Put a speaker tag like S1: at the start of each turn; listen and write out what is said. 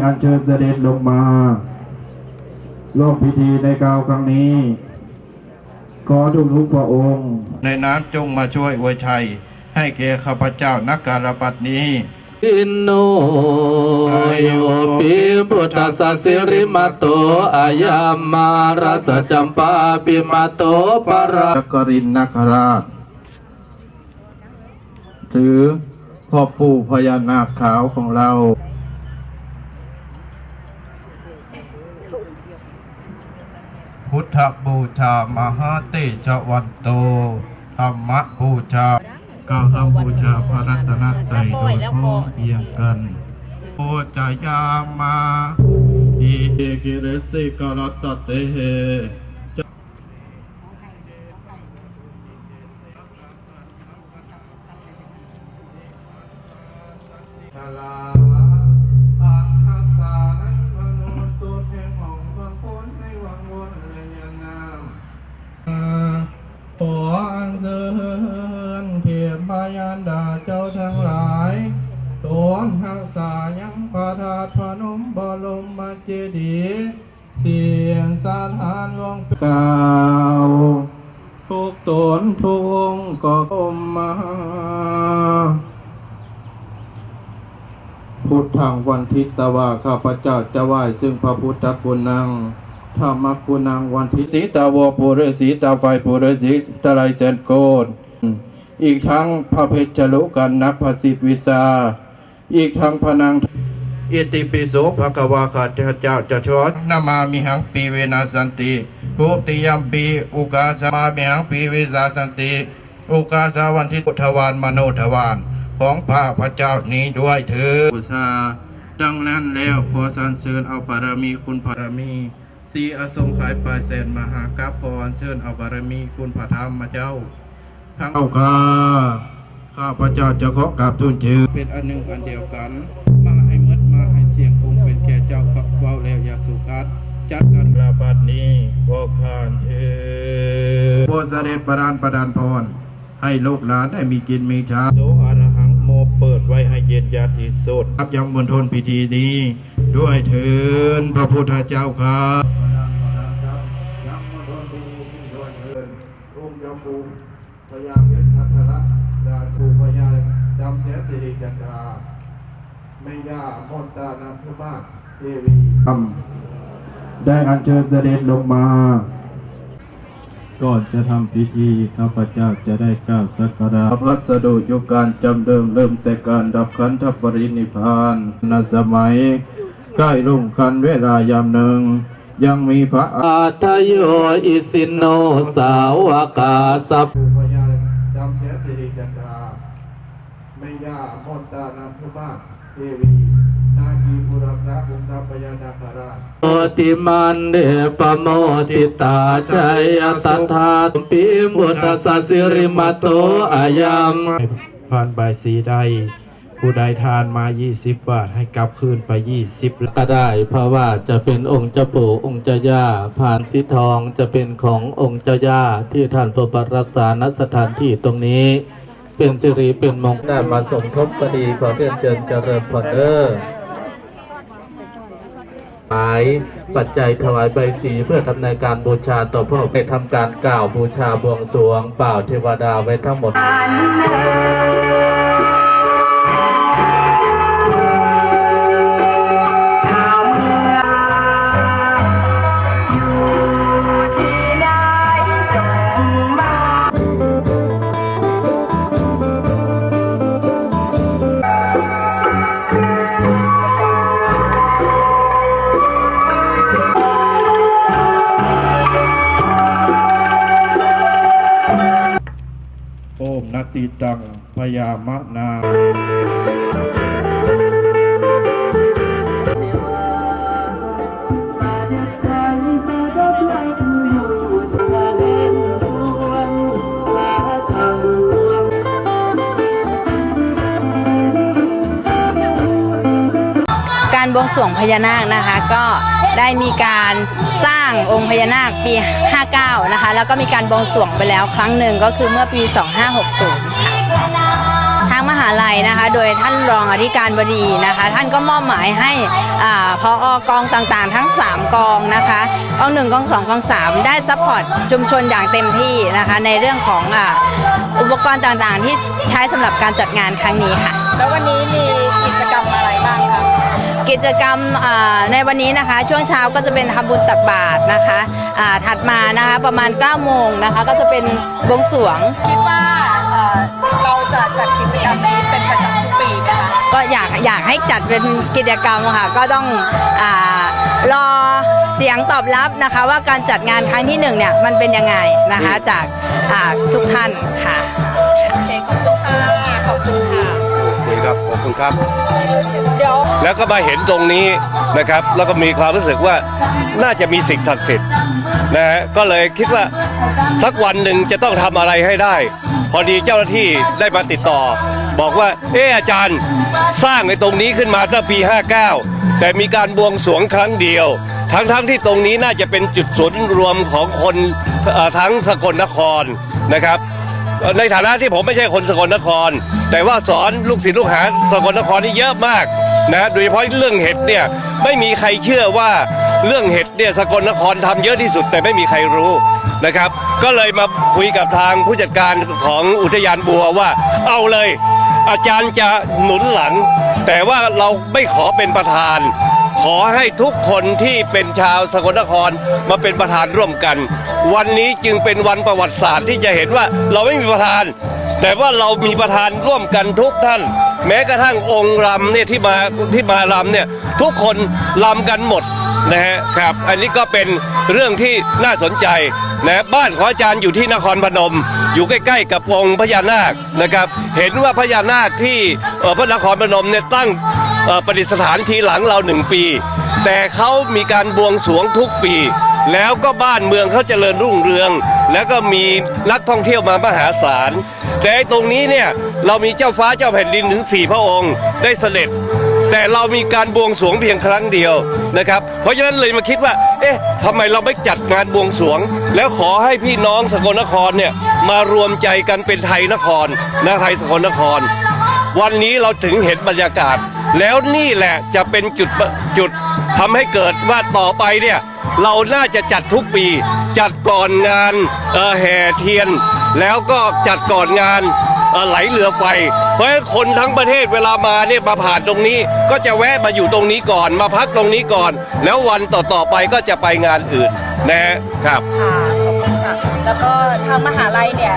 S1: ได้อัญเชิญเสด็จลงมาร่วมพิธีในกล่าวครั้งนี้ ขอทุกทุกๆพระองค์ ในน้ำจงมาช่วยอวยชัย ให้แก่ข้าพเจ้านักการบัดนี้
S2: อินโนโยปิพุทธสสิริมาโตอายามารัสจำปาปิมาโตปะระ
S1: จักรินนาคราช หรือพ่อปู่พญานาคขาวของเรา พุท ธบูชามหาเตจวันโตธรรมบูชาก้าวคำบูชาพระรัตนตรัยโดยพ้อเพียงกันโอจายามาอิเอกิเรสิกรัตเตเหาวทุกตนทุกองก็อมมาพุทธังวันทิตวาข้าพเจ้าจะไหว้ซึ่งพระพุทธคุณนังธรรมคุณนังวันทิสีตาวปุเรสีตาไฟปุเรสีตะไลแสนโกนอีกทั้งพระเพชรลุกันนักภาษิวิสาอีกทั้งพนางอิติปิโสภะคะวาขาเจ้าจะชดนามามิหังปีเวนัสันติ ภูติยัมปีอุกาสมามิหังปีเวสาสันติอุกาสาวันทิพุทธวานมโนทวานของพระพระเจ้านี้ด้วยเถิดบูชาดังนั้นแล้วขอสรรเสริญเอาบารมีคุณบารมีสีอสงไขายปลายแสนมหากราบขออัญเชิญเอาบารมีคุณพระธรรมมาเจ้า ทั้งเอากาข้าพระเจ้าจะขอกราบทูลเชิญเป็นอันหนึ่งอันเดียวกัน จัดกันลาบัดนี้ขอขานเถิดโปรดเสด็จประดานประดานพร ให้ลูกหลานได้มีกินมีชาโสอรหังโมเปิดไว้ให้เย็นยาที่สุดรับยังมณฑลพิธีนี้ ด้วยเถินพระพุทธเจ้าครับยังมณฑลพิธีนี้ด้วยเถินองค์ยมปูพญาเพชรพัทระราชูพญาจำแสนสิริจันทราแม่ย่ามนตานาภมาศเทวี ได้อัญเชิญเสด็จลงมา ก่อนจะทำพิธีข้าพเจ้าจะได้กล่าวสักการะพัสดุยุคการจำเดิมเริ่มแต่การดับขันธปรินิพพานนสมัยใกล้รุ่งคันเวลายามหนึ่งยังมีพระอา
S2: อาทโยอิสินโนสาวกาสัพ
S1: ภูพญาจำเสียสิริจันทราแม่ย่ามนตานาภมาศเทวี นาคีผู้รักษาภูมิทรัพย์พญานาคราช
S2: โอติมันเดปโมทิตาชัยสัทธาปิมุตตสสิริมาโตอายัม
S1: ผ่านใบายสีใดผู้ใดทานมา 20 บาท ให้กลับคืนไป 20
S2: ก็ได้เพราะว่าจะเป็นองค์เจ้าปู่องค์เจ้าย่าผ่านสีทองจะเป็นขององค์เจ้าย่าที่ท่านประบัติรักษาณสถานที่ตรงนี้ เป็นสิริเป็นมงคลได้มาสมทบก็ดีขอเรียนเชิญเจริญพรเดอร์ หมายปัจจัยถวายใบสีเพื่อทำในการบูชาต่อพระไปทำการกล่าวบูชาบวงสรวงเปล่าเทวดาไว้ทั้งหมด
S1: ตังพยามะนา
S3: บวงสรวงพญานาคนะคะ ก็ได้มีการสร้างองค์พญานาคปี 59 นะคะ แล้วก็มีการบวงสรวงไปแล้วครั้งหนึ่งก็คือเมื่อปี 2560ค่ะทางมหาลัยนะคะ โดยท่านรองอธิการบดีนะคะ ท่านก็มอบหมายให้อพออกองต่างๆ ทั้ง 3 กองนะคะกองหนึ่งกองสองกองสามได้ซัพพอร์ตชุมชนอย่างเต็มที่นะคะ ในเรื่องของออุปกรณ์ต่างๆ ที่ใช้สำหรับการจัดงานครั้งนี้ค่ะ
S4: แล้ววันนี้มีกิจกรรมอะไรบ้าง
S3: กิจกรรมอ่าในวันนี้นะคะ ช่วงเช้าก็จะเป็นทำบุญตักบาตรนะคะอ่าถัดมานะคะประมาณ9โมงนะคะก็จะเป็นบวงสรวง
S4: คิดว่าเอ่อเราจะจัดกิจกรรมนี้เป็นประจำทุกปีไหมคะ
S3: ก็อยากอยากให้จัดเป็นกิจกรรมค่ะก็ต้องอารอเสียงตอบรับนะคะว่าการจัดงานครั้งที่หนึ่งเนี่ยมันเป็นยังไงนะคะจากอ่าทุกท่านค่ะ
S4: โอเคขอบคุณค่ะขอบคุณค่ะ
S5: โอเคครับขอบคุณครับ
S4: เดี๋ยว
S5: แล้วก็มาเห็นตรงนี้นะครับ แล้วก็มีความรู้สึกว่าน่าจะมีสิ่งศักดิ์สิทธิ์นะฮะก็เลยคิดว่าสักวันหนึ่งจะต้องทำอะไรให้ได้ พอดีเจ้าหน้าที่ได้มาติดต่อ บอกว่า เอออาจารย์สร้างในตรงนี้ขึ้นมาตั้งปี 59 แต่มีการบวงสรวงครั้งเดียว ทั้งๆที่ตรงนี้น่าจะเป็นจุดศูนย์รวมของคนเอ่อทั้งสกลนครนะครับ ในฐานะที่ผมไม่ใช่คนสกลนคร แต่ว่าสอนลูกศิษย์ลูกหาสกลนครนี่เยอะมากนะโดยเฉพาะเรื่องเห็ดเนี่ยไม่มีใครเชื่อว่าเรื่องเห็ดเนี่ยสกลนครทำเยอะที่สุด แต่ไม่มีใครรู้นะครับ ก็เลยมาคุยกับทางผู้จัดการของอุทยานบัวว่า เอาเลย อาจารย์จะหนุนหลัง แต่ว่าเราไม่ขอเป็นประธาน ขอให้ทุกคนที่เป็นชาวสกลนครมาเป็นประธานร่วมกัน วันนี้จึงเป็นวันประวัติศาสตร์ที่จะเห็นว่าเราไม่มีประธาน แต่ว่าเรามีประธานร่วมกันทุกท่าน แม้กระทั่งองค์รำเนี่ยที่มาที่มารำเนี่ยทุกคนรำกันหมดนะฮะครับ อันนี้ก็เป็นเรื่องที่น่าสนใจนะบ้านของอาจารย์อยู่ที่นครพนม อยู่ใกล้ ๆ กับองค์พญานาคนะครับ เห็นว่าพญานาคที่พระนครพนมเนี่ยตั้ง ประดิษฐานทีหลังเราหนึ่งปี แต่เขามีการบวงสรวงทุกปี แล้วก็บ้านเมืองเขาเจริญรุ่งเรือง แล้วก็มีนักท่องเที่ยวมามหาศาล แต่ตรงนี้เนี่ยเรามีเจ้าฟ้าเจ้าแผ่นดินถึงสี่พระองค์ได้เสด็จแต่เรามีการบวงสวงเพียงครั้งเดียวนะครับ เพราะฉะนั้นเลยมาคิดว่า เอ๊ะทำไมเราไม่จัดงานบวงสวง แล้วขอให้พี่น้องสกลนครเนี่ยมารวมใจกันเป็นไทยนครนะไทยสกลนคร วันนี้เราถึงเห็นบรรยากาศแล้วนี่แหละจะเป็นจุดจุดทำให้เกิดว่าต่อไปเนี่ยเราน่าจะจัดทุกปี จัดก่อนงานแห่เทียน แล้วก็จัดก่อนงานไหลเรือไฟ เพราะฉะนั้นคนทั้งประเทศเวลามาเนี่ยมาผ่านตรงนี้ ก็จะแวะมาอยู่ตรงนี้ก่อน มาพักตรงนี้ก่อน แล้ววันต่อๆไปก็จะไปงานอื่นนะครับ
S4: ค่ะขอบคุณค่ะ แล้วก็ทางมหาลัยเนี่ย